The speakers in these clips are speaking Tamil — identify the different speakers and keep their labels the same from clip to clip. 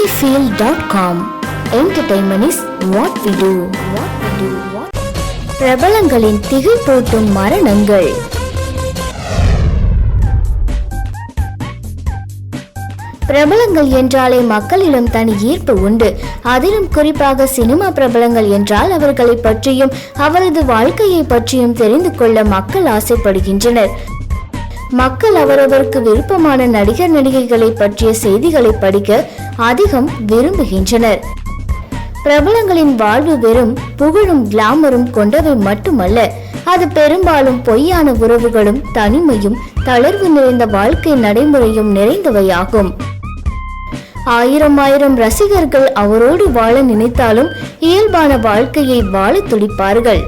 Speaker 1: dreamyfield.com Entertainment is what we do What we do. What பிரபலங்களின் திகைப்பூட்டும் மரணங்கள். பிரபலங்கள் என்றாலே மக்களிடம் தனி ஈர்ப்பு உண்டு. அதிலும் குறிப்பாக சினிமா பிரபலங்கள் என்றால் அவர்களை பற்றியும் அவரது வாழ்க்கையை பற்றியும் தெரிந்து கொள்ள மக்கள் ஆசைப்படுகின்றனர். மக்கள் அவரவருக்கு விருப்பமான நடிகர் நடிகைகளை பற்றிய செய்திகளை படிக்க அதிகம் விரும்புகின்றனர். பிரபலங்களின் வாழ்வு வெறும் புகழும் கிளாமரும் கொண்டவை மட்டுமல்ல அது பெரும்பாலும் பொய்யான உறவுகளும் தனிமையும் தளர்வு நிறைந்த வாழ்க்கை நடைமுறையும் நிறைந்தவையாகும். ஆயிரம் ஆயிரம் ரசிகர்கள் அவரோடு வாழ நினைத்தாலும் இயல்பான வாழ்க்கையை வாழ துடிப்பார்கள்.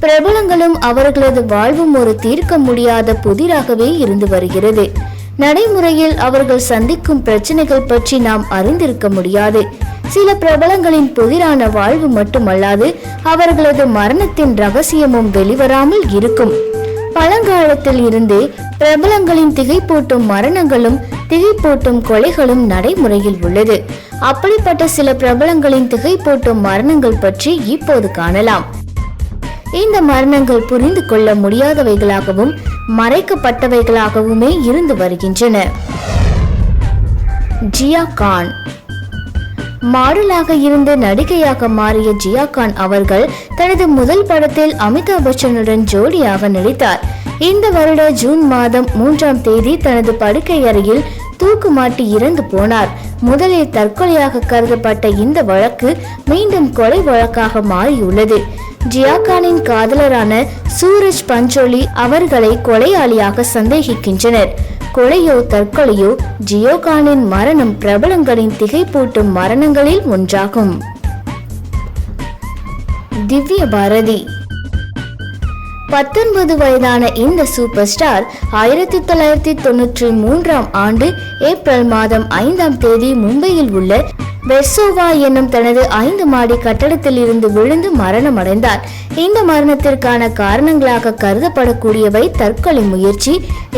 Speaker 1: பிரபலங்களும் அவர்களது வாழ்வும் ஒரு தீர்க்க முடியாத புதிராகவே இருந்து வருகிறது. நடைமுறையில் அவர்கள் சந்திக்கும் பிரச்சனைகள் பற்றி நாம் அறிந்திருக்க முடியாது. சில பிரபலங்களின் புதிரான வாழ்வு மட்டுமல்லாது அவர்களது மரணத்தின் ரகசியமும் வெளிவராமல் இருக்கும். பழங்காலத்தில் இருந்தே பிரபலங்களின் திகைப்பூட்டும் மரணங்களும் திகைப்பூட்டும் கொலைகளும் நடைமுறையில் உள்ளது. அப்படிப்பட்ட சில பிரபலங்களின் திகைப்பூட்டும் மரணங்கள் பற்றி இப்போது காணலாம். இந்த மரணங்கள் புரிந்து கொள்ள முடியாதவைகளாகவும் மறைக்கப்பட்டவைகளாகவுமே இருந்து வருகின்றன. ஜியா கான். மாடலாக இருந்து நடிகையாக மாறிய ஜியா கான் அவர்கள் தனது முதல் படத்தில் அமிதாப் பச்சனுடன் ஜோடியாக நடித்தார். இந்த வருட ஜூன் மாதம் மூன்றாம் தேதி தனது படுக்கை அறையில் தூக்கு மாட்டி இறந்து போனார். முதலில் தற்கொலையாக கருதப்பட்ட இந்த வழக்கு மீண்டும் கொலை வழக்காக மாறியுள்ளது. ஜியாகானின் காதலரான சூரஜ் பஞ்சோலி அவர்களை கொலையாளியாக சந்தேகிக்கின்றனர். கொலையோ தற்கொலையோ ஜியோகானின் மரணம் பிரபலங்களின் திகைப்பூட்டும் மரணங்களில் ஒன்றாகும். திவ்ய பாரதி பத்தொன்பது வயதான இந்த சூப்பர் ஸ்டார் ஆயிரத்தி தொள்ளாயிரத்தி தொன்னூற்றி மூன்றாம் ஆண்டு ஏப்ரல் மாதம் ஐந்தாம் தேதி மும்பையில் உள்ள பெர்சோவா என்னும் தனது ஐந்து மாடி கட்டடத்தில் இருந்து விழுந்து மரணமடைந்தார். இந்த மரணத்திற்கான காரணங்களாக கருதப்படக்கூடியவை தற்கொலை முயற்சி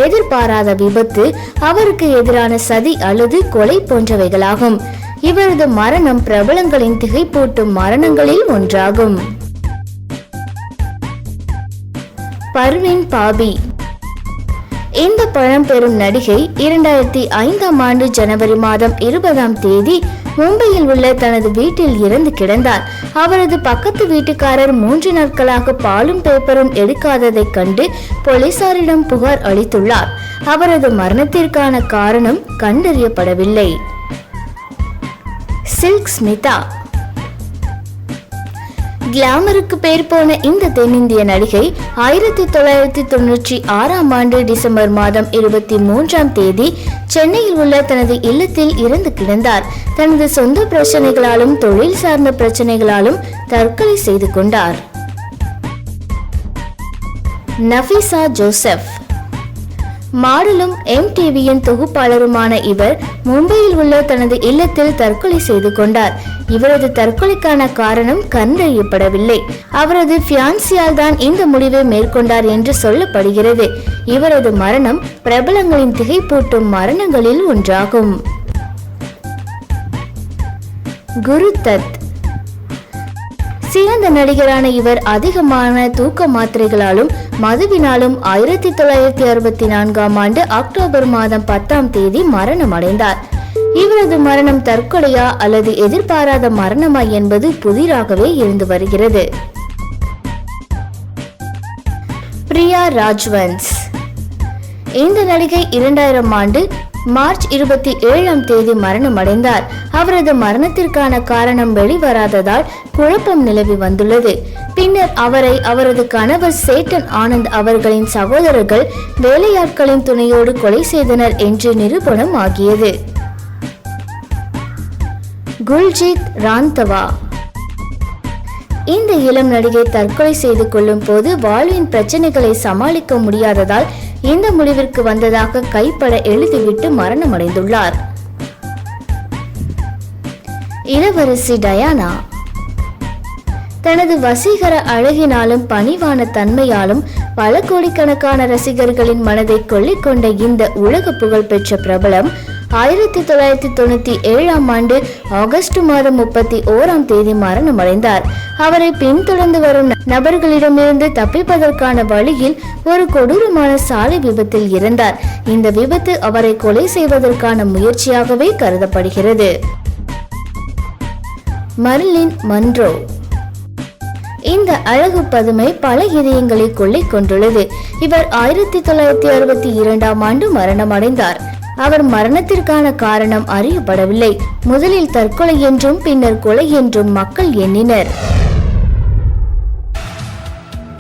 Speaker 1: எதிர்பாராத விபத்து அவருக்கு எதிரான சதி அல்லது கொலை போன்றவைகளாகும். இவரது மரணம் பிரபலங்களின் திகைப்பூட்டும் மரணங்களில் ஒன்றாகும். பர்வீன் பாபி. இந்த பழம்பெரும் நடிகை இரண்டாயிரத்தி ஐந்தாம் ஆண்டு ஜனவரி மாதம் இருபதாம் தேதி மும்பையில் உள்ள தனது வீட்டில் இறந்து கிடந்தார். அவரது பக்கத்து வீட்டுக்காரர் மூன்று நாட்களாக பாலும் பேப்பரும் எடுக்காததைக் கண்டு போலீசாரிடம் புகார் அளித்துள்ளார். அவரது மரணத்திற்கான காரணம் கண்டறியப்படவில்லை. சில்க் ஸ்மிதா. கிளாமருக்கு பேர் போன இந்த தென்னிந்திய நடிகை ஆயிரத்தி தொள்ளாயிரத்தி தொன்னூற்றி ஆறாம் ஆண்டு டிசம்பர் மாதம் இருபத்தி மூன்றாம் தேதி சென்னையில் உள்ள தனது இல்லத்தில் இறந்து கிடந்தார். தனது சொந்த பிரச்சனைகளாலும் தொழில் சார்ந்த பிரச்சனைகளாலும் தற்கொலை செய்து கொண்டார். நஃபீசா ஜோசப் மாடலும் எம்டிவியின் தொகுப்பாளருமான இவர் மும்பையில் உள்ள தனது இல்லத்தில் தற்கொலை செய்து கொண்டார். இவரது தற்கொலைக்கான காரணம் கண்டறியப்படவில்லை அவரது பியான்சியால் தான் இந்த முடிவை மேற்கொண்டார் என்று சொல்லப்படுகிறது. இவரது மரணம் பிரபலங்களின் திகைப்பூட்டும் மரணங்களில் ஒன்றாகும். குரு தத் சிறந்த நடிகரான இவர் அதிகமான தூக்க மாத்திரைகளாலும் மதுவினாலும் ஆயிரத்தி தொள்ளாயிரத்தி அறுபத்தி நான்காம் ஆண்டு அக்டோபர் மாதம் பத்தாம் தேதி மரணம் அடைந்தார் இவரது மரணம் தற்கொலையா அல்லது எதிர்பாராத மரணமா என்பது புதிராகவே இருந்து வருகிறது. பிரியா ராஜ்வன்ஸ். இந்த நடிகை இரண்டாயிரம் ஆண்டு மார்ச் இருபத்தி ஏழாம் தேதி மரணம் அடைந்தார். அவரது மரணத்திற்கான காரணம் வெளிவராததால் குழப்பம் நிலவி வந்துள்ளது. பின்னர் அவரை அவரது கணவர் சேட்டன் ஆனந்த் அவர்களின் சகோதரர்கள் வேலையாட்களின் துணையோடு கொலை செய்தனர் என்று நிரூபணம் ஆகியது. குல்ஜித் ராந்தவா. இந்த இளம் நடிகை தற்கொலை செய்து கொள்ளும் போது வாழ்வின் பிரச்சனைகளை சமாளிக்க முடியாததால் இந்த முடிவிற்கு வந்ததாக கைப்பட எழுதிவிட்டு மரணமடைந்துள்ளார். இளவரசி டயானா தனது வசீகர அழகினாலும் பணிவான தன்மையாலும் பல கோடிக்கணக்கான ரசிகர்களின் மனதை கொள்ளிக்கொண்ட இந்த உலக புகழ்பெற்ற பிரபலம் ஆயிரத்தி தொள்ளாயிரத்தி தொண்ணூத்தி ஏழாம் ஆண்டு ஆகஸ்ட் மாதம் முப்பத்தி ஓராம் தேதி மரணமடைந்தார். அவரை பின்தொடர்ந்து வரும் நபர்களிடமிருந்து தப்பிப்பதற்கான வழியில் ஒரு கொடூரமான சாலை விபத்தில் இறந்தார். இந்த விபத்து அவரை கொலை செய்வதற்கான முயற்சியாகவே கருதப்படுகிறது. Marilyn Monroe. இந்த அழகு பதுமை பல இதயங்களை கொள்ளை கொண்டுள்ளது. இவர் ஆயிரத்தி தொள்ளாயிரத்தி அறுபத்தி இரண்டாம் ஆண்டு மரணமடைந்தார். அவர் மரணத்திற்கான காரணம் அறியப்படவில்லை. முதலில் தற்கொலை என்றும் பின்னர் கொலை என்றும் மக்கள் எண்ணினர்.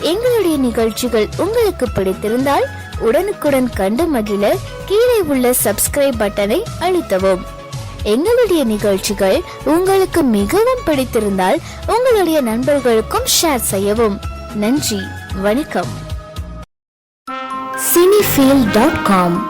Speaker 1: எங்களுடைய நிகழ்ச்சிகள் உங்களுக்கு பிடித்திருந்தால் உடனுக்குடன் கண்டு மகிழ கீழே உள்ள சப்ஸ்கிரைப் பட்டனை அழுத்தவும். எங்களுடைய நிகழ்ச்சிகள் உங்களுக்கு மிகவும் பிடித்திருந்தால் உங்களுடைய நண்பர்களுக்கும் ஷேர் செய்யவும். நன்றி வணக்கம். Cinefeel dot com